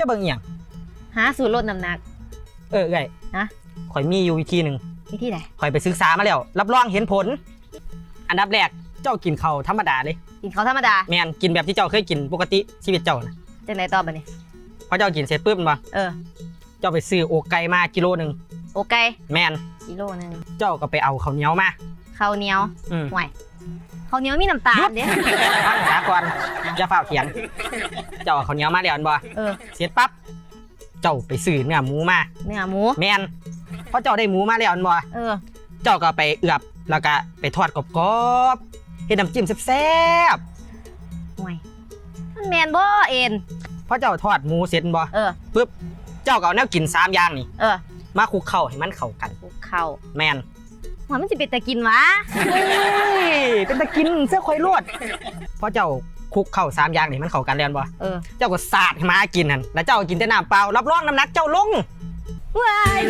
จะเบิ่งอหย่างหาสูตรลดน้ำหนัก เออเอ้ยฮะ ข่อยมีอยู่วิธีหนึ่งวิธีไหนข่อยไปศึกษามาแล้ว รับรองเห็นผล อันดับแรกเจ้ากินข้าวธรรมดาเลยกินเขาวธรรมดาแมนกินแบบที่เจ้าเคยกินปกติชีวิตเจ้านะจังไหนต่อบัดนี้พอเจ้ากินเสร็จปุ๊บมาเออเจ้าไปซื้ออกไก่มากิโลหนึ่งโอเคแมนกิโลหนึงเจ้าก็ไปเอาข้าวเหนียวมาข้าวเหนียวอืมห่วยข้าวเหนียวมีน้ำตาลเด้ ฟังสาก่อน อย่าฝ้าวเถียง เจ้าเอาข้าวเหนียวมาแล้วอันบ่เออเสร็จปั๊บเจ้าไปซื้อเนื้อหมูมา เนื้อหมู แมนพอเจ้าได้หมูมาแล้วอันบ่เออ เจ้าก็ไปเอือบแล้วก็ไปทอดกรอบๆเฮ็ดน้ำจิ้มแซ่บห่วยมันแมนบ่เอ็น ๆพอเจ้าทอดหมูเสร็จบ่เออปุ๊บเจ้าก็เอาแนวกินสามอย่างนี่เออมาคลุกเข้าให้มันเข้ากัน คลุกข้าวแมนหัวมันสิเป็นตะกินวะ เฮ้ยเป็นตะกินเสื้อคอยลวดพอเจ้า คลุกเข้าสามอย่างนี่มันเข้ากันแล้วบ่เออเจ้าก็สาดให้หมากินหั่นแล้วเจ้าก็กินแต่น้ำเปล่ารับรองน้ำหนักเจ้าลงว้าย